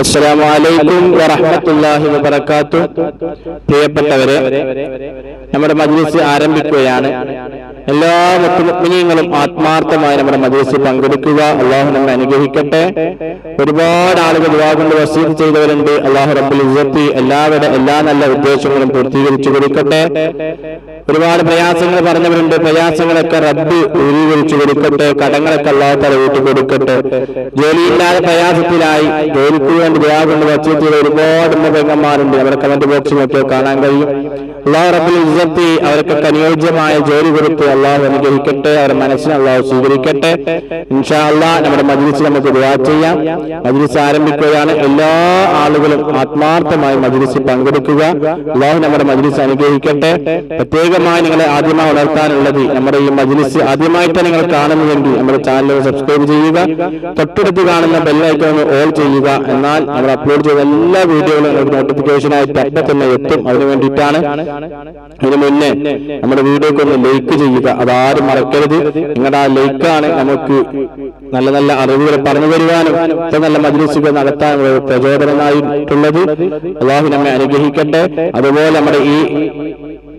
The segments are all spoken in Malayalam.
അസ്സലാമു അലൈക്കും വറഹ്മത്തുള്ളാഹി വബറകാതുഹു പ്രിയപ്പെട്ടവരെ നമ്മുടെ മജ്ലിസ് ആരംഭിക്കുകയാണ്. എല്ലാ മുത്തുമുഗ്മിനീങ്ങളും ആത്മാർത്ഥമായി നമ്മുടെ മജ്ലിസിൽ പങ്കെടുക്കുക. അള്ളാഹു നമ്മെ അനുഗ്രഹിക്കട്ടെ. ഒരുപാട് ആളുകൾ വിവാഹം വസീത് ചെയ്തവരുണ്ട്. അള്ളാഹു റബ്ബുൽ ഇസത്തി എല്ലാവരുടെ എല്ലാ നല്ല ഉദ്ദേശങ്ങളും പൂർത്തീകരിച്ചു കൊടുക്കട്ടെ. ഒരുപാട് പ്രയാസങ്ങൾ പറഞ്ഞവരുണ്ട്. പ്രയാസങ്ങളൊക്കെ റബ്ബ് ദൂരീകരിച്ചു കൊടുക്കട്ടെ. കടങ്ങളൊക്കെ അള്ളാഹു തല വീട്ടിൽ കൊടുക്കട്ടെ. ജോലിയില്ലാതെ പ്രയാസത്തിലായി. ജോലിക്ക് വേണ്ടി വസീത് ചെയ്ത ഒരുപാട് ഉമ്മ പെങ്ങന്മാരുണ്ട് അവരെ കമന്റ് ബോക്സിലൊക്കെ കാണാൻ കഴിയും. അള്ളാഹു റബ്ബുൽ ഇസത്തി അവർക്കൊക്കെ അനുയോജ്യമായ ജോലി കൊടുത്ത് അള്ളാഹു അനുഗ്രഹിക്കട്ടെ അവരുടെ മനസ്സിനെ അള്ളാഹു സ്വീകരിക്കട്ടെ. ഇൻഷാ നമ്മുടെ മജ്ലിസ് നമുക്ക് ദുആ ചെയ്യാം. മജ്ലിസ് ആരംഭിക്കുകയാണ്. എല്ലാ ആളുകളും ആത്മാർത്ഥമായി മജ്ലിസിൽ പങ്കെടുക്കുക. അള്ളാഹു നമ്മുടെ മജ്ലിസ് അനുഗ്രഹിക്കട്ടെ. പ്രത്യേകമായി നിങ്ങളെ ആദ്യമായി ഉണർത്താനുള്ളത് നമ്മുടെ ഈ മജ്ലിസ് ആദ്യമായിട്ട് നിങ്ങൾ കാണുന്നുവെങ്കിൽ നമ്മുടെ ചാനൽ സബ്സ്ക്രൈബ് ചെയ്യുക. തൊട്ടടുത്ത് കാണുന്ന ബെല്ലൈക്കൺ ഓൾ ചെയ്യുക. എന്നാൽ നമ്മൾ അപ്ലോഡ് ചെയ്ത എല്ലാ വീഡിയോകളും നോട്ടിഫിക്കേഷൻ ആയിട്ട് അപ്പം തന്നെ എത്തും. അതിനു വേണ്ടിയിട്ടാണ്. അതിനു മുന്നേ നമ്മുടെ വീഡിയോക്ക് ഒന്ന് ലൈക്ക് ചെയ്യുക. അതാരും മറക്കരുത്. നിങ്ങളുടെ ആ ലൈക്കാണ് നമുക്ക് നല്ല നല്ല അറിവുകൾ പറഞ്ഞു തരുവാനും ഇത്ര നല്ല മജ്ലിസുകൾ നടത്താനുള്ള പ്രചോദനമായിട്ടുള്ളത്. അള്ളാഹു നമ്മെ അനുഗ്രഹിക്കട്ടെ. അതുപോലെ നമ്മുടെ ഈ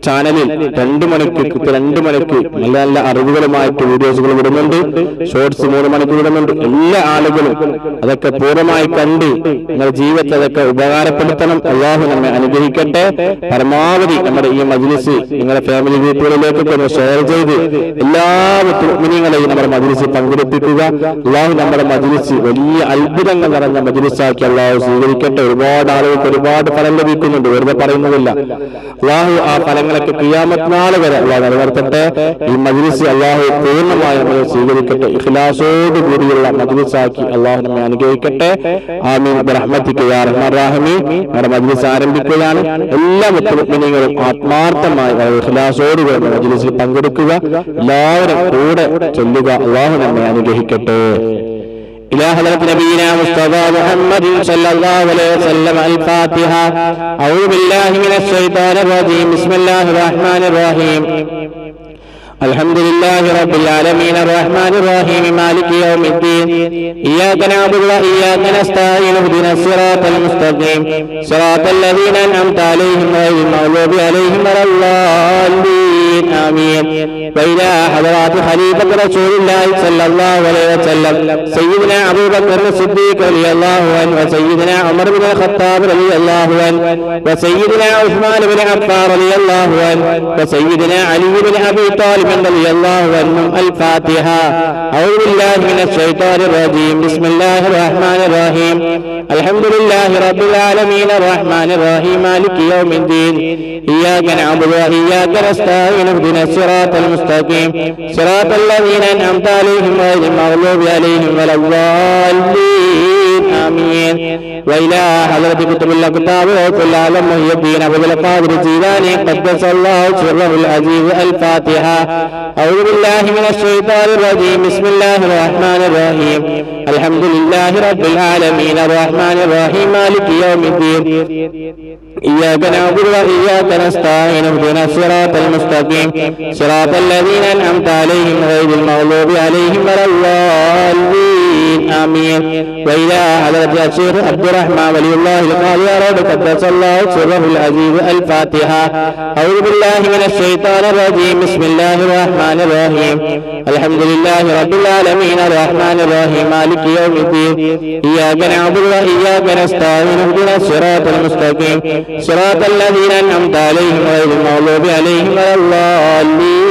ചാനലിൽ രണ്ടു മണിക്ക് രണ്ട് മണിക്ക് നല്ല നല്ല അറിവുകളുമായിട്ട് വീഡിയോസുകൾ വിടുന്നുണ്ട് ഷോർട്സ് മൂന്ന് മണിക്ക് വിടുന്നുണ്ട് എല്ലാ ആളുകളും അതൊക്കെ പൂർണമായി കണ്ട് നിങ്ങളുടെ ജീവിതത്തെ അതൊക്കെ ഉപകാരപ്പെടുത്തണം. അള്ളാഹു നമ്മെ അനുഗ്രഹിക്കട്ടെ. പരമാവധി നമ്മുടെ ഈ മജ്ലിസ് നിങ്ങളുടെ ഫാമിലി ഗ്രൂപ്പുകളിലേക്കൊക്കെ ഒന്ന് ഷെയർ ചെയ്ത് എല്ലാ മുസ്ലിങ്ങളെയും നമ്മുടെ മജ്ലിസ് പങ്കെടുപ്പിക്കുക. അള്ളാഹു നമ്മുടെ മജ്ലിസ് വലിയ അത്ഭുതങ്ങൾ നിറഞ്ഞ മജ്ലിസാക്കി അള്ളാഹു സ്വീകരിക്കട്ടെ. ഒരുപാട് ആളുകൾക്ക് ഒരുപാട് ഫലം ലഭിക്കുന്നുണ്ട്. വെറുതെ പറയുന്നതില്ല. അള്ളാഹു ആ ഫലങ്ങളൊക്കെ ക്രിയാമത്ത് നാൾ വരെ അല്ലാതെ നിലനിർത്തട്ടെ. ഈ മജ്ലിസ് അള്ളാഹു പൂർണമായി നമ്മൾ സ്വീകരിക്കട്ടെ. ഇഖ്ലാസോട് കൂടിയുള്ള മജ്ലിസാക്കി അള്ളാഹു നമ്മെ അനുഗ്രഹിക്കട്ടെ. ആമീൻ. റഹ്മത്തിക്ക് യാ നമ്മുടെ മജ്ലിസ് ആരംഭിക്കുകയാണ്. എല്ലാ മുസ്ലിങ്ങളും ആത്മാർത്ഥമായി ഇഖ്ലാസോട് കൂടി മജ്ലിസിൽ പങ്കെടുക്കുക. എല്ലാവരും കൂടെ ചൊല്ലുക. അള്ളാഹു നമ്മെ അനുഗ്രഹിക്കട്ടെ. إلى حضرة نبينا مصطفى محمد صلى الله عليه وسلم الفاتحة أعوذ بالله من الشيطان الرجيم بسم الله الرحمن الرحيم الحمد لله رب العالمين الرحمن الرحيم مالك يوم الدين إياك نعبد وإياك نستعين اهدنا الصراط المستقيم صراط الذين أنعمت عليهم غير المغضوب عليهم ولا الضالين آمين وإلى حضرات خليفة رسول الله صلى الله عليه وسلم سيدنا أبو بكر الصديق رضي الله عنه وسيدنا عمر بن الخطاب رضي الله عنه وسيدنا عثمان بن عفان رضي الله عنه وسيدنا علي بن أبي طالب رضي الله عنهم الفاتحة أعوذ بالله من الشيطان الرجيم بسم الله الرحمن الرحيم الحمد لله رب العالمين الرحمن الرحيم مالك يوم الدين إياك نعبد وإياك نستعين اهدنا الصراط المستقيم صراط الذين أنعمت عليهم غير المغضوب عليهم ولا الضالين آمين وإلى حضرة كتب الله كتاب وكل عالم محي الدين أبو القادر الجيلاني قدس الله سره العزيز الفاتحة أعوذ بالله من الشيطان الرجيم بسم الله الرحمن الرحيم الحمد لله رب العالمين الرحمن الرحيم مالك يوم الدين إياك نعبد وإياك نستعين اهدنا الصراط المستقيم صراط الذين أنعمت عليهم غير المغضوب عليهم ولا الضالين آمين وإلى حضرة الشيخ عبد الرحمن ولي الله القاضي رب قدس الله سره العزيز الفاتحة. أعوذ بالله من الشيطان الرجيم. بسم الله الرحمن الرحيم. الحمد لله رب العالمين. الرحمن الرحيم. مالك يوم الدين. إياك نعبد وإياك نستعين. اهدنا الصراط المستقيم. صراط الذين أنعمت عليهم غير المغضوب عليهم ولا الضالين.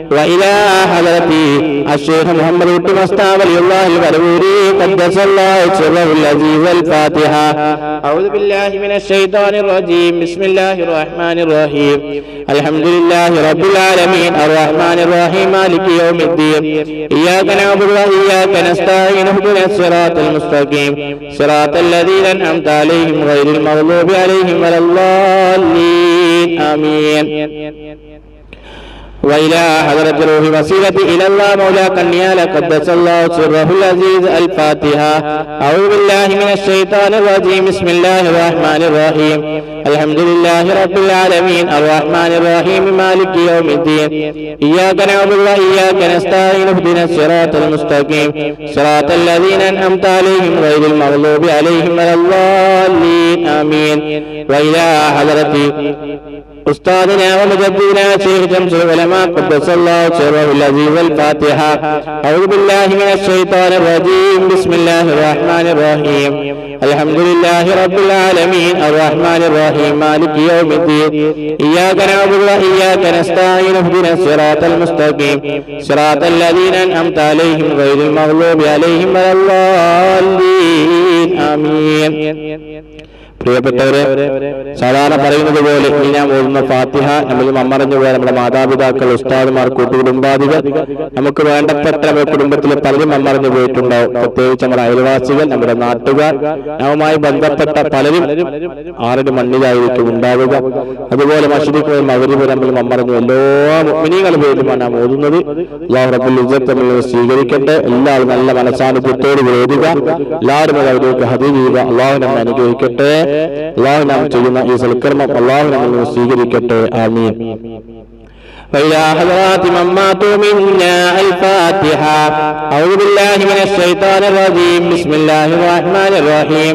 وإلى حضرة الشيخ محمد بن مصطفى ولي الله البروري قدس الله سره العزيز الفاتحة أعوذ بالله من الشيطان الرجيم بسم الله الرحمن الرحيم الحمد لله رب العالمين الرحمن الرحيم مالك يوم الدين إياك نعبد وإياك نستعين اهدنا الصراط المستقيم صراط الذين أنعمت عليهم غير المغضوب عليهم ولا الضالين آمين وإلى حضرة روح وسيلة إلى الله مولى كنيال قدس الله سره العزيز الفاتحة. أعوذ بالله من الشيطان الرجيم. بسم الله الرحمن الرحيم. الحمد لله رب العالمين. الرحمن الرحيم. مالك يوم الدين. إياك نعبد وإياك نستعين. اهدنا الصراط المستقيم. صراط الذين أنعمت عليهم غير المغضوب عليهم ولا الضالين. آمين. وإلى حضرة أستاذنا ومجدنا شيخ شمس العلماء قدس الله سره العزيز الفاتحة أعوذ بالله من الشيطان الرجيم بسم الله الرحمن الرحيم الحمد لله رب العالمين الرحمن الرحيم مالك يوم الدين إياك نعبد وإياك نستعين اهدنا الصراط المستقيم صراط الذين أنعمت عليهم غير المغلوب عليهم ولا الضالين آمين പ്രിയപ്പെട്ടവരെ സാധാരണ പറയുന്നത് പോലെ ഇങ്ങനെ ഞാൻ ഓടുന്ന ഫാത്തിഹ നമ്മൾ അമ്മറഞ്ഞു പോയ നമ്മുടെ മാതാപിതാക്കൾ ഉസ്താദുമാർ കൂട്ടുകുടുംബാദികൾ നമുക്ക് വേണ്ടപ്പെട്ട കുടുംബത്തിൽ പലരും അമ്മറഞ്ഞു പോയിട്ടുണ്ടാവും. പ്രത്യേകിച്ച് നമ്മുടെ അയൽവാസികൾ നമ്മുടെ നാട്ടുകാർ നമ്മുമായി ബന്ധപ്പെട്ട പലരും ആരുടെ മണ്ണിലായിരിക്കും ഉണ്ടാവുക. അതുപോലെ മഷരിക്ക് മകരിവ് നമ്മൾ അമ്മറഞ്ഞു എല്ലാ മിനികൾ പേരുമാണ് നാം ഓതുന്നത്. നമ്മൾ സ്വീകരിക്കട്ടെ. എല്ലാവരും നല്ല മനസ്സാനുഭവത്തോട് ഓടുക എല്ലാവരും അത് അവർക്ക് ഹതി ചെയ്യുക. അള്ളാഹു നമ്മെ അനുഗ്രഹിക്കട്ടെ. അള്ളാഹു നാം ചെയ്യുന്ന ഈ സൽക്കർമ്മം അള്ളാഹു നമ്മൾ സ്വീകരിക്കട്ടെ ആമീൻ وإلى حضرات من ماتوا منا الفاتحة أعوذ بالله من الشيطان الرجيم بسم الله الرحمن الرحيم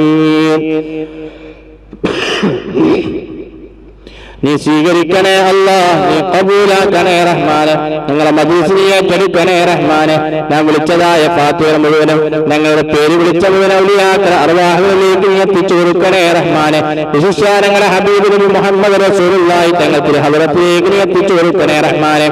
നീ സ്വീകരിക്കണേ അല്ല നീ കബൂലാക്കണേ റഹ്മാന്. ഞങ്ങളെ മജീസിനെ ഏറ്റെടുക്കണേ റഹ്മാന്. ഞാൻ വിളിച്ചതായ ഫാത്തിഹ മുഴുവനും ഞങ്ങളുടെ പേര് വിളിച്ച മുഴുവൻ ഔലിയാക്കളെ അറുവാഹുകളിലേക്ക് നീ എത്തിച്ചു കൊടുക്കണേ റഹ്മാന്. വിശിഷ്യ ഞങ്ങളെ ഹബീബ് നബി മുഹമ്മദ് റസൂലുള്ളാഹി തങ്ങൾ ഹദറത്തിലേക്ക് നീ എത്തിച്ചു കൊടുക്കണേ റഹ്മാനെ.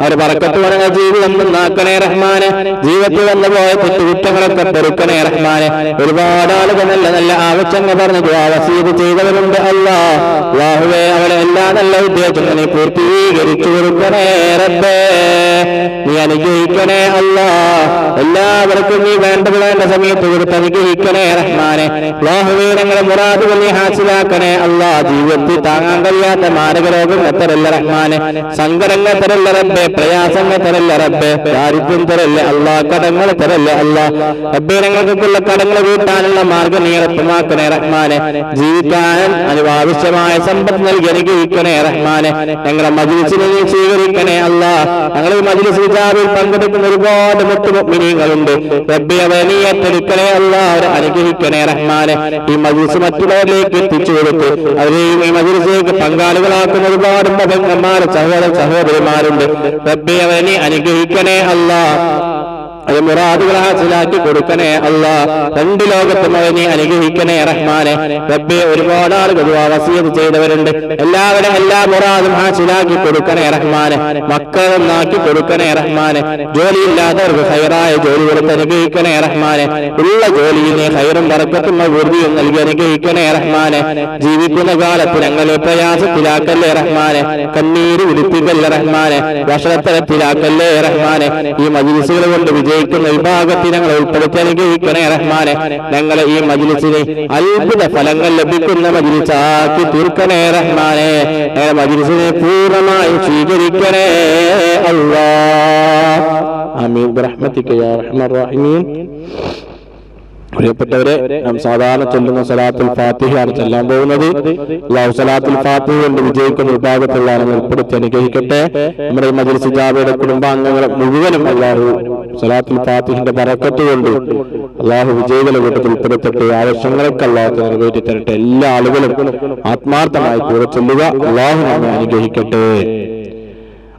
അവർ പറക്കത്ത് പറഞ്ഞ ജീവിതം നന്നാക്കണേ റഹ്മാന്. ജീവിതത്തിൽ വന്നു പോയ കുറ്റകുറ്റങ്ങളൊക്കെ പെറുക്കണേ റഹ്മാന്. ഒരുപാട് ആളുകൾ നല്ല നല്ല ആവശ്യങ്ങൾ പറഞ്ഞു വസീത് ചെയ്തവരുണ്ട് അല്ല. വാഹുവേ അവളെ എല്ലാ നല്ല ഉദ്ദേശങ്ങളെ പൂർത്തീകരിച്ചു കൊടുക്കണേ റബ്ബേ. നീ അനുഗ്രഹിക്കണേ അല്ല. എല്ലാവർക്കും നീ വേണ്ട സമയത്ത് കൊടുത്ത് അനുഗ്രഹിക്കണേ റഹ്മാനെ. ഞങ്ങളെ മുറാദുകൾ നീ ഹാസിലാക്കണേ അല്ലാ. ജീവിതത്തിൽ താങ്ങാൻ കഴിയാത്ത മാരക രോഗം എത്തരല്ല റഹ്മാനെ. സങ്കടങ്ങൾ തരല്ല റബ്ബേ. പ്രയാസങ്ങൾ തരല്ല റബ്ബെ? ദാരിദ്ര്യം തരല്ല? അല്ല കടങ്ങൾ തരല്ല? അല്ലാ റബ്ബെ ഞങ്ങൾക്കുള്ള കടങ്ങൾ വീട്ടാനുള്ള മാർഗം നീ എളുപ്പമാക്കണേ റഹ്മാനെ. ജീവിക്കാൻ അനുവാവശ്യമായ സമ്പത്ത് നൽകി അനുഗ്രഹിക്കണേ റഹ്മാനെ. ഞങ്ങളെ മജിലിസിനെ നീ സ്വീകരിക്കണേ അല്ലാ ഞങ്ങൾ ഈ മജിലിസ് വിചാരിൽ പങ്കെടുക്കുന്ന ഒരുപാട് മുട്ടുമിനികളുണ്ട് റബ്ബെ അവരെ നീ ഏറ്റെടുക്കണേ അല്ല അവരെ അനുഗ്രഹിക്കണേ റഹ്മാനെ. ഈ മജിലിസ് മറ്റുള്ളവരിലേക്ക് എത്തിച്ചു കൊടുത്തു അവരെയും ഈ മജിലിസിലേക്ക് പങ്കാളികളാക്കുന്ന ഒരുപാട് മതങ്ങന്മാർ സഹോദര സഹോദരിമാരുണ്ട്. റബ്ബെ അവരെ നീ അനുഗ്രഹിക്കണേ അല്ലാ അത് മുറാദുകൾ ഹാസിലാക്കി കൊടുക്കണേ അല്ല. രണ്ട് ലോകത്തും അവനെ അനുഗ്രഹിക്കണേ റഹ്മാനെ. റബ്ബെ ഒരുപാട് ആളുകൾ വസീത് ചെയ്തവരുണ്ട്. എല്ലാവരും എല്ലാ മുറാദും ഹാസിലാക്കി കൊടുക്കണേ റഹ്മാനെ. മക്കൾ നന്നാക്കി കൊടുക്കണേ റഹ്മാനെ. ജോലിയില്ലാത്തവർക്ക് ഹൈറായ ജോലി കൊടുത്ത് അനുഗ്രഹിക്കണേ റഹ്മാനെ. ഉള്ള ജോലിയിനെ ഹൈറും പറക്കത്തും ഊർജിയും നൽകി അനുഗ്രഹിക്കണേ റഹ്മാനെ. ജീവിക്കുന്ന കാലത്ത് ഞങ്ങളെ പ്രയാസത്തിലാക്കല്ലേ റഹ്മാനെ. കണ്ണീര് ഉടുപ്പിക്കല്ലേ റഹ്മാനെ. ഭക്ഷണത്തരത്തിലാക്കല്ലേ റഹ്മാനെ. ഈ മജിലിസുകൾ കൊണ്ട് വിജയിക്കുന്ന വിഭാഗത്തിൽ ഞങ്ങൾ ഉൾപ്പെടുത്തി അനുഗ്രഹിക്കണേ റഹ്മാനെ ഞങ്ങളെ ഈ മജിലിസിനെ അത്ഭുത ഫലങ്ങൾ ലഭിക്കുന്ന മജിലിസാക്കി തീർക്കണേ റഹ്മാനെ. ഞങ്ങളെ മജിലിസിനെ പൂർണമായി സ്വീകരിക്കണേ യാ പ്രിയപ്പെട്ടവരെ നാം സാധാരണ ചൊല്ലുന്ന സലാത്തുൽ ഫാത്തിഹയാണ് ചെല്ലാൻ പോകുന്നത്. സലാത്തുൽ ഫാത്തിഹ കൊണ്ട് വിജയിക്കുന്ന വിഭാഗത്തിലുള്ള ഉൾപ്പെടുത്തി അനുഗ്രഹിക്കട്ടെ. നമ്മുടെ മജിൽ സിജാബയുടെ ജാബയുടെ കുടുംബാംഗങ്ങളെ മുഴുവനും അള്ളാഹു സലാത്തുൽ ഫാത്തിഹിന്റെ ബറക്കത്ത് കൊണ്ട് അള്ളാഹു വിജയികളെ കൂട്ടത്തിൽ ഉൾപ്പെടുത്തട്ടെ. ആവശ്യങ്ങളൊക്കെ അള്ളാഹു നിറവേറ്റി തരട്ടെ എല്ലാ ആളുകളും ആത്മാർത്ഥമായി കൂടെ ചൊല്ലുക അള്ളാഹു നമ്മെ അനുഗ്രഹിക്കട്ടെ.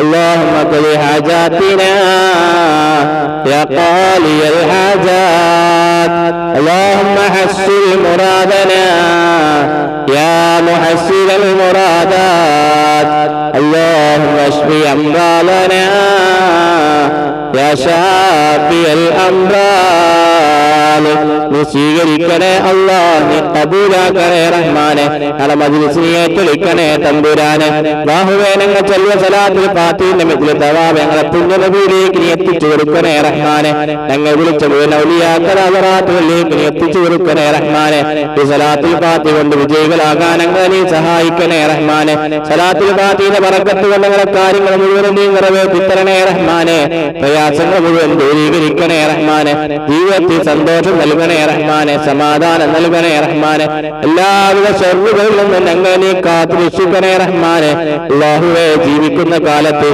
اللهم قل حاجاتنا يا قالي الحاجات. اللهم حسن مرادنا يا محسن المرادات. اللهم اشف امراضنا യാ ഷാഫിയൽ അംറാൻ നീ സ്വീകരിക്കണേ അല്ലാഹ് നീ കബൂലാക്കണേ റഹ്മാനെ ഞങ്ങളെ മജ്ലിസിനെ ഏറ്റെടുക്കണേ തമ്പുരാനെ. ബാഹുവേനങ്ങ ചൊല്ലിയ സലാത്തിൽ പാത്തിന്റെ മെതിലെ തവാബ് ഞങ്ങളെ പുണ്യനബിയിലേക്ക് നീ എത്തിച്ചു കൊടുക്കണേ റഹ്മാനെ. ഞങ്ങൾ വിളിച്ച മുഴുവനൗലിയാക്കലാതറാത്തുകളിലേക്ക് നീ എത്തിച്ചു കൊടുക്കണേ റഹ്മാനെ. ഈ സലാത്തിൽ പാത്തി കൊണ്ട് വിജയികളാകാൻ ഞങ്ങളെ നീ സഹായിക്കണേ റഹ്മാനെ. സലാത്തിൽ പാത്തിന്റെ പറക്കത്ത് കൊണ്ട് ഞങ്ങളെ കാര്യങ്ങൾ മുഴുവനും നീ നിറവേറ്റിത്തരണേ റഹ്മാനെ. പ്രയാസങ്ങൾ മുഴുവൻ ദൂരീകരിക്കണേ റഹ്മാനെ. ജീവിതത്തിൽ സന്തോഷം നൽകണേ റഹ്മാനെ. സമാധാനം നൽകണേ റഹ്മാനെ. എല്ലാവിധ ഷെറുകളിൽ ഞങ്ങൾ ഞങ്ങളെ നീ കാത്തു രക്ഷിക്കണേ റഹ്മാനെ. അള്ളാഹുവെ ജീവിക്കുന്ന കാലത്ത്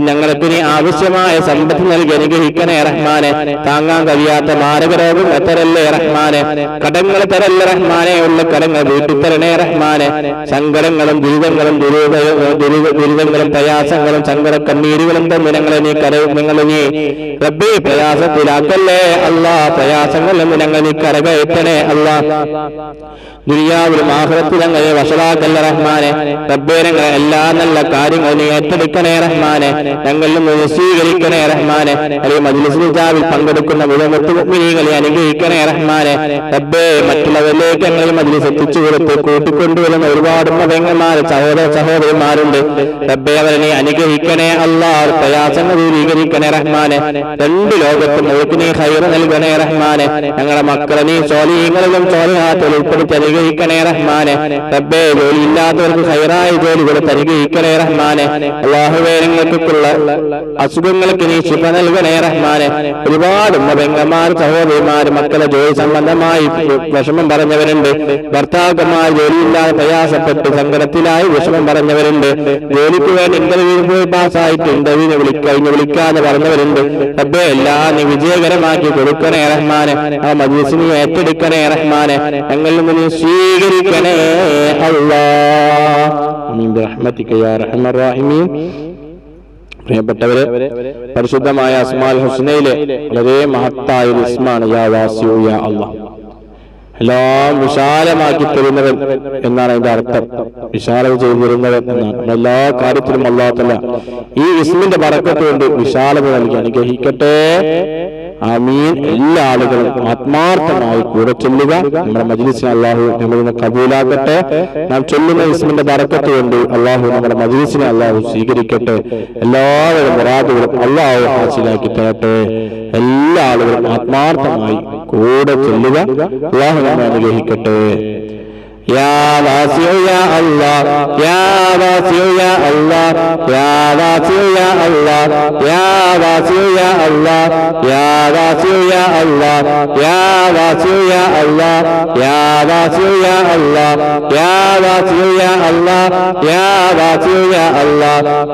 ഞങ്ങൾക്ക് നീ ആവശ്യമായ സമ്പത്ത് നൽകി അനുഗ്രഹിക്കണേ റഹ്മാനെ. താങ്ങാൻ കഴിയാത്ത മാരകരോഗം എത്തരല്ലേ റഹ്മാനെ. കടങ്ങൾ തരല്ലേ റഹ്മാനെ. ഉള്ള കടങ്ങൾ വീട്ടിത്തരണേ റഹ്മാനെ. സങ്കടങ്ങളും ദുരിതങ്ങളും ദുരിത ദുരിത- ദുരിതങ്ങളും പ്രയാസങ്ങളും സങ്കട കണ്ണീരുകളും തന്നെ ഞങ്ങളെ നീ കര ഞങ്ങളെ നീ റബ്ബേ പ്രയാസത്തിലാക്കല്ലേ? അല്ലാ പ്രയാസങ്ങളിൽ നിന്ന് ഞങ്ങൾ നീ കരകയറ്റണേ. അല്ലാ. ദുനിയാവിലും ആഹ്റത്തിൽ അങ്ങനെ വഷളാക്കല്ല റഹ്മാനെ. തബ്ബേരങ്ങളെ എല്ലാ നല്ല കാര്യങ്ങളും നീ ഏറ്റെടുക്കണേ റഹ്മാനെ. ഞങ്ങളിൽ സ്വീകരിക്കണേ റഹ്മാനെ. അല്ലെങ്കിൽ മജ്ലിസ്ലിജാവിൽ ജാവിൽ പങ്കെടുക്കുന്ന മുഴുവൻ മുഗ്മിനീകളെ അനുഗ്രഹിക്കണേ റഹ്മാനെ. റബ്ബേ മറ്റുള്ളവരിലേക്ക് ഞങ്ങൾ മജ്ലിസ് എത്തിച്ചു കൊടുത്ത് കൂട്ടിക്കൊണ്ടുവരുന്ന ഒരുപാട് മതങ്ങന്മാരെ സഹോദര സഹോദരിമാരുണ്ട്. അവരെ നീ അനുഗ്രഹിക്കണേ അള്ളാർ പ്രയാസങ്ങൾ ദൂരീകരിക്കണേ റഹ്മാനെ. രണ്ട് ലോകത്തും അവർക്ക് നീ ഹൈറ നൽകണേ റഹ്മാനെ. ഞങ്ങളുടെ മക്കളെ നീ സോലീങ്ങളിലും സോലിഹാത്തിൽ ഉൾപ്പെടുത്തി അനുഗ്രഹിക്കണേ റഹ്മാനെ. റബ്ബേ ജോലി ഇല്ലാത്തവർക്ക് ഹൈറായ കൊടുത്ത് അനുഗ്രഹിക്കണേ റഹ്മാനെ. അള്ളാഹുവേ ഞങ്ങൾക്കുള്ള അസുഖങ്ങൾക്ക് നീ ശുഭ നൽകണേ റഹ്മാനെ. ഒരുപാട് പെങ്ങന്മാർ സഹോദരിമാർ മക്കളെ ജോലി സംബന്ധമായി വിഷമം പറഞ്ഞവരുണ്ട്. ഭർത്താക്കന്മാർ ജോലിയില്ലാതെ പ്രയാസപ്പെട്ട് സങ്കടത്തിലായി വിഷമം പറഞ്ഞവരുണ്ട്. ജോലിക്ക് വേണ്ടി ഇന്റർവ്യൂ പോയി പാസ്സായിട്ട് ഇന്റർവ്യൂവിനെ വിളിക്കഴിഞ്ഞ് വിളിക്കാതെ പറഞ്ഞവരുണ്ട്. റബ്ബേ എല്ലാ നീ വിജയകരമാക്കി കൊടുക്കണേ റഹ്മാനെ. ആ മജീസിനെ ഏറ്റെടുക്കണേ റഹ്മാനെ. ഞങ്ങളിൽ നിന്ന് സ്വീകരിക്കണേ അള്ളാഹിമീൻ പ്രിയപ്പെട്ടവരെ പരിശുദ്ധമായ അസ്മാൽ ഹുസ്നയിലെ വളരെ മഹത്തായ ഒരു ഇസ്മാണ് യാ വാസിയു യാ അല്ലാഹ് എല്ലാം വിശാലമാക്കി തരുന്നവൻ എന്നാണ് അതിന്റെ അർത്ഥം. വിശാലം ചെയ്തു തരുന്നവൻ എന്നാണ് എല്ലാ കാര്യത്തിലും അല്ലാത്തല്ല ഈ ഇസ്മിന്റെ പറക്കത്ത് കൊണ്ട് വിശാലത നൽകി അനുഗ്രഹിക്കട്ടെ. ആമീൻ. എല്ലാ ആളുകളും ആത്മാർത്ഥമായി കൂടെ ചൊല്ലുക. നമ്മുടെ മജ്ലിസിനെ അള്ളാഹു നമ്മളിന്ന് കബൂലാക്കട്ടെ നാം ചൊല്ലുന്ന ഇസ്മിന്റെ ബറക്കത്ത് കൊണ്ട് അള്ളാഹു നമ്മുടെ മജ്ലിസിനെ അള്ളാഹു സ്വീകരിക്കട്ടെ. എല്ലാവരും വരാതുകളും അള്ളാഹു ഹാസിലാക്കി തരട്ടെ. എല്ലാ ആളുകളും ആത്മാർത്ഥമായി കൂടെ ചൊല്ലുക. അള്ളാഹു നമ്മെ അനുഗ്രഹിക്കട്ടെ. يا واسع يا الله يا واسع يا الله يا واسع يا الله يا واسع يا الله يا واسع يا الله يا واسع يا الله يا واسع يا الله يا واسع يا الله يا واسع يا الله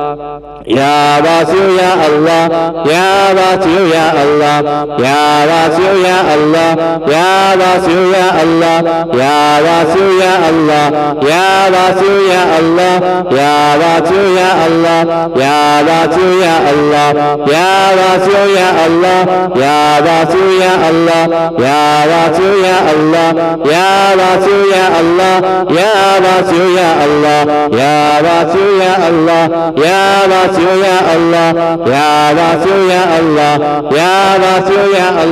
يا واسع يا الله يا واسع يا الله يا واسع يا الله يا واسع يا الله يا واسع Ya Allah Ya Vatu Ya Allah Ya Vatu Ya Allah Ya Vatu Ya Allah Ya Vatu Ya Allah Ya Vatu Ya Allah Ya Vatu Ya Allah Ya Vatu Ya Allah Ya Vatu Ya Allah Ya Vatu Ya Allah Ya Vatu Ya Allah Ya Vatu Ya Allah Ya Vatu Ya Allah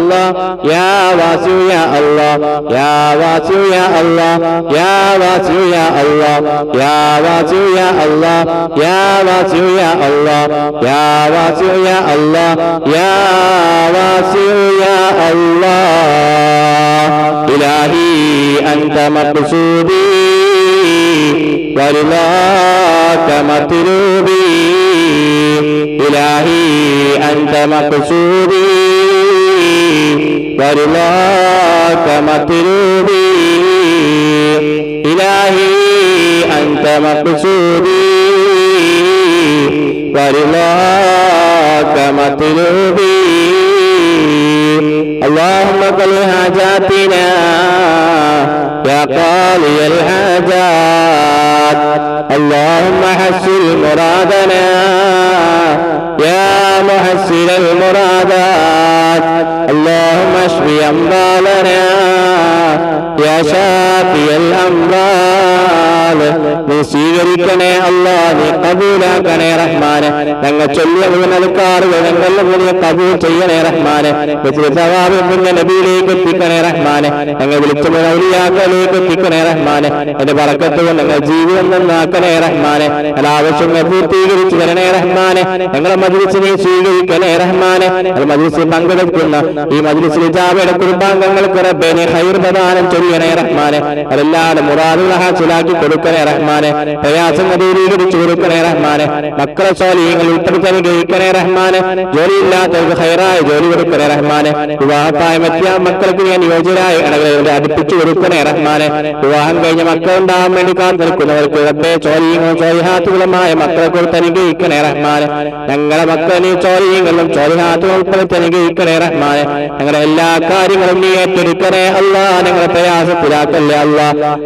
يا واسع يا الله يا واسع يا الله يا واسع يا الله يا واسع يا الله يا واسع يا الله يا واسع يا الله يا واسع يا الله. إلهي أنت مقصودي ورضاك مطلوبي. إلهي أنت مقصودي. مطلوبي إلهي أنت مقصودي ورضاك مطلوبي اللهم قل حاجاتنا يا قاضي الحاجات اللهم حسن مرادنا يا محسن المرادات اللهم اشف اموالنا يا شافي الامراض നീ സ്വീകരിക്കണേ അല്ലാ നീ കബൂലാക്കണേ റഹ്മാനെ ഞങ്ങൾ ചൊല്ലിയ മുഴുവൻ അൽക്കാറുകൾ ഞങ്ങളുടെ മുന്നിൽ കബൂൽ ചെയ്യണേ റഹ്മാനെ സവാബ് മുന്നേ നബിയിലേക്ക് എത്തിക്കണേ റഹ്മാനെ ഞങ്ങൾ വിളിച്ച ഔലിയാക്കളിലേക്ക് എത്തിക്കണേ റഹ്മാനെ. എന്റെ പറക്കത്ത് ഞങ്ങൾ ജീവിതം നന്നാക്കണേ റഹ്മാനെ. എല്ലാ ആവശ്യങ്ങൾ പൂർത്തീകരിച്ചു തരണേ റഹ്മാനെ. ഞങ്ങളെ മജിലിസിനെ സ്വീകരിക്കണേ റഹ്മാനെ. മജിലിസിൽ പങ്കെടുക്കുന്ന ഈ മജിലിസിൽ ജാവയുടെ കുടുംബാംഗങ്ങൾക്ക് റബ്ബേനെ ഹൈർ പ്രദാനം ചൊല്ലിയണേ റഹ്മാനെ. അതെല്ലാം മുറാദുൽ ഹാസിലാക്കി കൊടുക്കണേ റഹ്മാനെ. പ്രയാസം ദൂരീകരിച്ചു കൊടുക്കണേ റഹ്മാനെ. മക്കളെ സ്വാലീങ്ങൾ ഉൾപ്പെടുത്തി അനുഗ്രഹിക്കണേ റഹ്മാനെ. ജോലിയില്ലാത്തവർക്ക് ഹൈറായ ജോലി കൊടുക്കണേ റഹ്മാനെ. വിവാഹപ്രായം എത്തിയ മക്കൾക്ക് ഞാൻ യോജനായ ഇടകളെ അടുപ്പിച്ചു കൊടുക്കണേ റഹ്മാനെ വിവാഹം കഴിഞ്ഞ മക്കൾ ഉണ്ടാകാൻ വേണ്ടി കാത്തിരിക്കുന്നവർക്ക് റബ്ബേ ചോലിയങ്ങളും ചോലിഹാത്തുകളുമായ മക്കളെ കുറിച്ച് അനുഗ്രഹിക്കണേ റഹ്മാനെ. ഞങ്ങളെ മക്കളെ ചോലിയങ്ങളും ചോലിഹാത്തുകൾ ഉൾപ്പെടുത്തി അനുഗ്രഹിക്കണേ റഹ്മാനെ. ഞങ്ങളുടെ എല്ലാ കാര്യങ്ങളും നീ ഏറ്റെടുക്കണേ അല്ല. ഞങ്ങളെ പ്രയാസത്തിലാക്കല്ലേ അല്ല.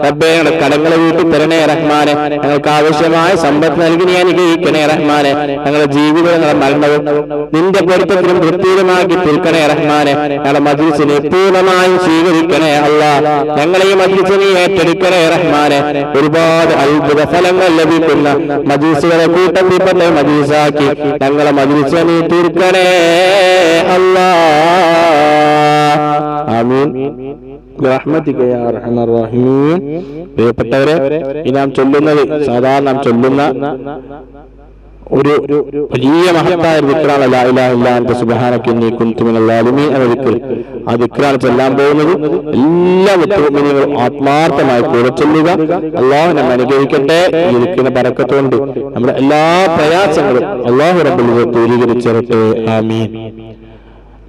റബ്ബെ ഞങ്ങളുടെ കടങ്ങളെ വീട്ടിൽ തരണേ റഹ്മാനെ. ഞങ്ങൾക്ക് ആവശ്യമായ സമ്പത്ത് നൽകി നീ അനുഗ്രഹിക്കണേ റഹ്മാനെ. ഞങ്ങളുടെ ജീവിതം ഞങ്ങളുടെ മരണവും നിന്റെ പൊരുത്തത്തിലും വൃത്തിയിലുമാക്കി തീർക്കണേ റഹ്മാനെ. ഞങ്ങളുടെ മജിൽസിനെ പൂർണമായും സ്വീകരിക്കണേ അല്ല. ഞങ്ങളെ മജിസ് റഹ്മാനെ. ഒരുപാട് അത്ഭുത ഫലങ്ങൾ ലഭിക്കുന്ന മജീസുകളെ കൂട്ടത്തിൽപ്പെട്ട മജീസാക്കി ഞങ്ങളെ മജീസ നീ തീർക്കണേ. അല്ലാ. ആമീൻ. പ്രിയപ്പെട്ടവരെ ഈ നാം ചൊല്ലുന്നത് സാധാരണ നാം ചൊല്ലുന്ന ഒരു വലിയ മഹത്തായ വിക്രാണ്. ലാ ഇലാഹ ഇല്ലാ അൻത സുബ്ഹാനക ഇന്നി കുൻതു മിനൽ ളാലിമീൻ എന്ന വിക്ര. ആ വിക്രാണ് ചൊല്ലാൻ പോകുന്നത്. എല്ലാ മുത്തമുഅ്മിനീങ്ങളും ആത്മാർത്ഥമായി കൂടെ ചൊല്ലുക. അള്ളാഹു നമ്മെ അനുഗ്രഹിക്കട്ടെ. ഈ വിക്രിന്റെ ബറക്കത്തുകൊണ്ട് നമ്മുടെ എല്ലാ പ്രയാസങ്ങളും അള്ളാഹു റബ്ബുൽ ദൂരീകരിച്ചിരട്ടെ ആമീൻ.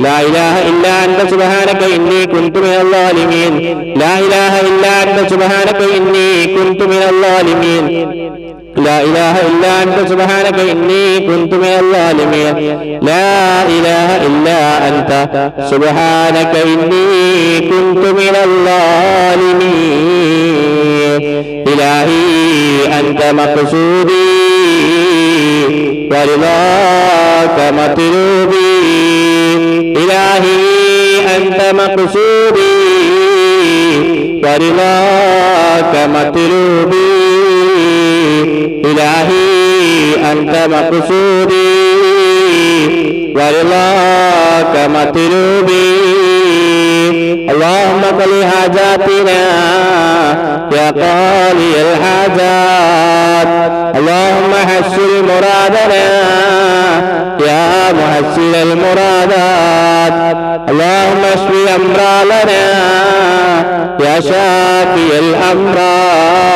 لا إله إلا أنت سبحانك إني كنت من الظالمين لا إله إلا أنت سبحانك إني كنت من الظالمين لا إله إلا أنت سبحانك إني كنت من الظالمين لا إله إلا أنت سبحانك إني كنت من الظالمين إلهي أنت مقصودي ورضاك مطلوبي إلهي أنت مقصودي ورضاك مطلوبي إلهي أنت مقصودي ورضاك مطلوبي اللهم قل حاجاتنا يا قاضي الحاجات اللهم حسن مرادنا يا محسن المرادات اللهم اشف امراضنا يا شافي الامراض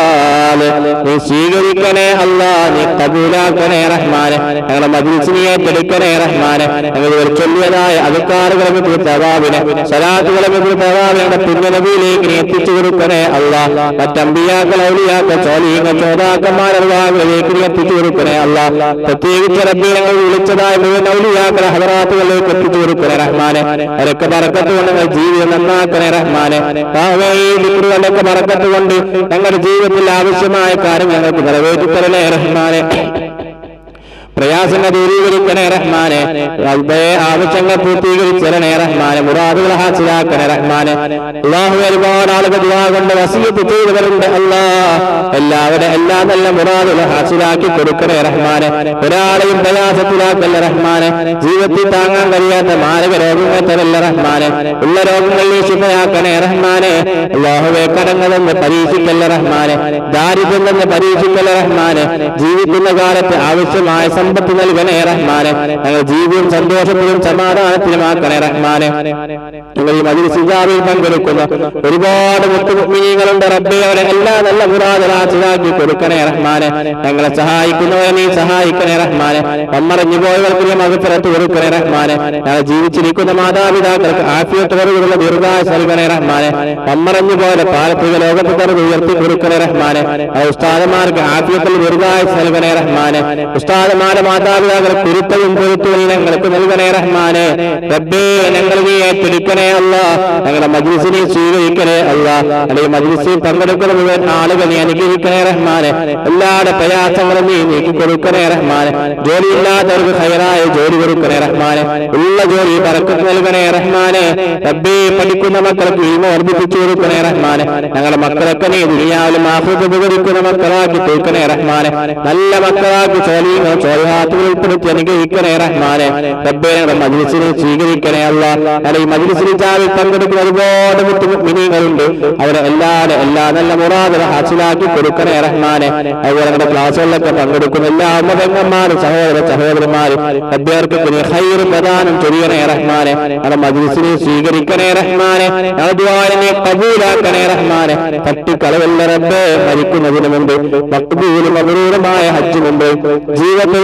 നീ സ്വീകരിക്കണേ അല്ലാ നീ കബൂലാക്കണേ റഹ്മാനെ ഞങ്ങളുടെ മജിൽസിനെ ഏറ്റെടുക്കണേ റഹ്മാനെ ഞങ്ങൾ ഇവർ ചൊല്ലിയതായ അധികാറുകളെ തവാവിനെ സലാത്തുകളെ തവാവിനെ ഞങ്ങളുടെ പുണ്യനബിയിലേക്ക് നീ എത്തിച്ചു കൊടുക്കണേ അല്ല. മറ്റമ്പിയാക്കൾ ഔലിയാക്കൾ ചോലിയങ്ങൾ ചോദാക്കന്മാരറിവാകളിലേക്ക് നീ എത്തിച്ചു കൊടുക്കണേ അല്ല. പ്രത്യേകിച്ച് റബ്ബി ഞങ്ങൾ വിളിച്ചതായ മുഴുവൻ ഹദറാത്തുകളിലേക്ക് എത്തിച്ചു കൊടുക്കണേ റഹ്മാനെ. അവരൊക്കെ പറക്കത്ത് കൊണ്ട് ഞങ്ങൾ ജീവിതം നന്നാക്കണേ റഹ്മാനെ. പാവേ ഈ പറക്കത്ത് കൊണ്ട് ഞങ്ങളുടെ ജീവിതത്തിൽ ആവശ്യമായ കാര്യം ഞങ്ങൾക്ക് നിറവേറ്റി തരണേ റഹ്മാനെ. പ്രയാസങ്ങൾ ദൂരീകരിക്കണേ റഹ്മാനെ. റബ്ബേ ആവശ്യങ്ങൾ പൂർത്തീകരിച്ചരണേ റഹ്മാനെ. മുറാദുകൾ ഹാസിലാക്കണേ റഹ്മാനെ. അള്ളാഹു ഒരുപാട് ആളുകൾ ദുആ കൊണ്ട് വസീയത്ത് ചെയ്തവരുണ്ട് അല്ലാ. എല്ലാവരും എല്ലാ നല്ല മുറാദുകൾ ഹാസിലാക്കി കൊടുക്കണേ റഹ്മാനെ. ഒരാളെയും പ്രയാസത്തിലാക്കല്ല റഹ്മാനെ. ജീവിതത്തിൽ താങ്ങാൻ കഴിയാത്ത മാരക രോഗങ്ങൾ തരല്ല റഹ്മാനെ. ഉള്ള രോഗങ്ങളിൽ ശുഭയാക്കണേ റഹ്മാനെ. അള്ളാഹുവെ കടങ്ങളെന്ന് പരീക്ഷിക്കല്ല റഹ്മാനെ. ദാരിദ്ര്യം എന്ന് പരീക്ഷിക്കല്ല റഹ്മാനെ. ജീവിക്കുന്ന കാലത്ത് ആവശ്യമായ സമ്പത്ത് നൽകണേ റഹ്മാനെ. ഞങ്ങൾ ജീവിതം സന്തോഷത്തിലും സമാധാനത്തിലുമാക്കണേ റഹ്മാനെ. ഞങ്ങൾ മതിൽ സിജാബിൽ പങ്കെടുക്കുന്ന ഒരുപാട് മുത്തുമിനികളുണ്ട് റബ്ബെ അവരെ എല്ലാ നല്ല മുറാദരാശിലാക്കി കൊടുക്കണേ റഹ്മാനെ. ഞങ്ങളെ സഹായിക്കുന്നവരെ നീ സഹായിക്കണേ റഹ്മാനെ. നമ്മറിഞ്ഞു പോയവർക്ക് നീ മകപ്പുറത്ത് കൊടുക്കണേ റഹ്മാനെ. ഞങ്ങൾ ജീവിച്ചിരിക്കുന്ന മാതാപിതാക്കൾക്ക് ആഫിയത്തോടുകൂടുള്ള ദീർഘായുസ് നൽകണേ റഹ്മാനെ. നമ്മറിഞ്ഞു പോലെ പാലത്തിക ലോകത്ത് തറവ് ഉയർത്തി കൊടുക്കണേ റഹ്മാനെ. ഉസ്താദമാർക്ക് ആഫിയത്തിൽ ദീർഘായുസ് നൽകണേ റഹ്മാനെ. ഉസ്താദന്മാരെ മാതാപിതാക്കളെ കുരുത്തവും പൊരുത്തവും ഞങ്ങൾക്ക് നൽകണേ റഹ്മാന്. റബ്ബേ ഞങ്ങൾ നീ ഏറ്റെടുക്കണേ അല്ല. ഞങ്ങളുടെ മജ്ലിസിനെ സ്വീകരിക്കണേ അല്ല. അല്ലെങ്കിൽ മജ്ലിസിൽ പങ്കെടുക്കുന്ന മുഴുവൻ ആളുകൾ നീ അനുഗ്രഹിക്കണേ റഹ്മാന്. എല്ലാവരുടെ പ്രയാസങ്ങളും നീ നീക്കി കൊടുക്കണേ റഹ്മാന്. ജോലിയില്ലാത്തവർക്ക് ഹയറായ ജോലി കൊടുക്കണേ റഹ്മാന്. ഉള്ള ജോലി പറക്കത്ത് നൽകണേ റഹ്മാന്. റബ്ബേ പഠിക്കുന്ന മക്കൾക്ക് ഇമ വർദ്ധിപ്പിച്ചു കൊടുക്കണേ റഹ്മാന്. ഞങ്ങളുടെ മക്കളൊക്കെ നീ ദുനിയാവിലും ആഹൃത ഉപകരിക്കുന്ന മക്കളാക്കി തീർക്കണേ റഹ്മാന്. നല്ല മക്കളാക്കി ചോലിയും ചോല സ്വലിഹാത്തുകൾ ഉൾപ്പെടുത്തി അനുഗ്രഹിക്കണേ റഹ്മാനെ റബ്ബേ മജ്ലിസിനെ സ്വീകരിക്കണേ അല്ല. ഞങ്ങളുടെ ഈ മജ്ലിസിൽ ജാവിൽ പങ്കെടുക്കുന്ന ഒരുപാട് മുത്തുമിനികളുണ്ട് അവരെ എല്ലാവരും എല്ലാ നല്ല മുറാദുകൾ ഹാസിലാക്കി കൊടുക്കണേ റഹ്മാനെ. അതുപോലെ നമ്മുടെ ക്ലാസ്സുകളിലൊക്കെ പങ്കെടുക്കുന്ന എല്ലാ അമ്മതങ്ങന്മാരും സഹോദര സഹോദരന്മാരും അഭ്യർത്ഥിക്കുന്ന ഹൈറും പ്രധാനം ചൊരിയണേ റഹ്മാനെ. ഞങ്ങളുടെ മജ്ലിസിനെ സ്വീകരിക്കണേ റഹ്മാനെ. ദ്വാരനെ കബൂലാക്കണേ റഹ്മാനെ. തട്ടിക്കളവല്ല റബ്ബേ മരിക്കുന്നതിന് മുമ്പ് മക്ബൂലും അപൂർവമായ ഹജ്ജ് മുമ്പ് ജീവിതത്തിൽ